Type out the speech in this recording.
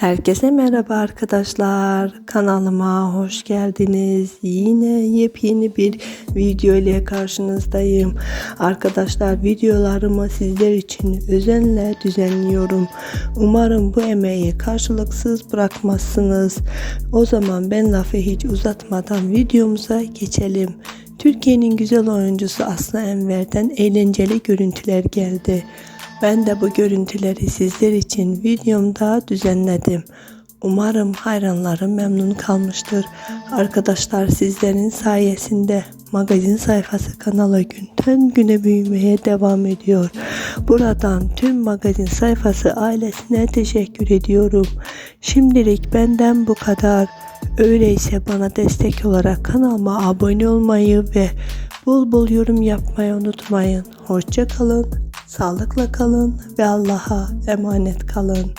Herkese merhaba arkadaşlar. Kanalıma hoş geldiniz. Yine yepyeni bir video ile karşınızdayım. Arkadaşlar videolarımı sizler için özenle düzenliyorum. Umarım bu emeği karşılıksız bırakmazsınız. O zaman ben lafı hiç uzatmadan videomuza geçelim. Türkiye'nin güzel oyuncusu Aslı Enver'den eğlenceli görüntüler geldi. Ben de bu görüntüleri sizler için videomda düzenledim. Umarım hayranlarım memnun kalmıştır. Arkadaşlar sizlerin sayesinde magazin sayfası kanalı günden güne büyümeye devam ediyor. Buradan tüm magazin sayfası ailesine teşekkür ediyorum. Şimdilik benden bu kadar. Öyleyse bana destek olarak kanalıma abone olmayı ve bol bol yorum yapmayı unutmayın. Hoşça kalın, sağlıkla kalın ve Allah'a emanet kalın.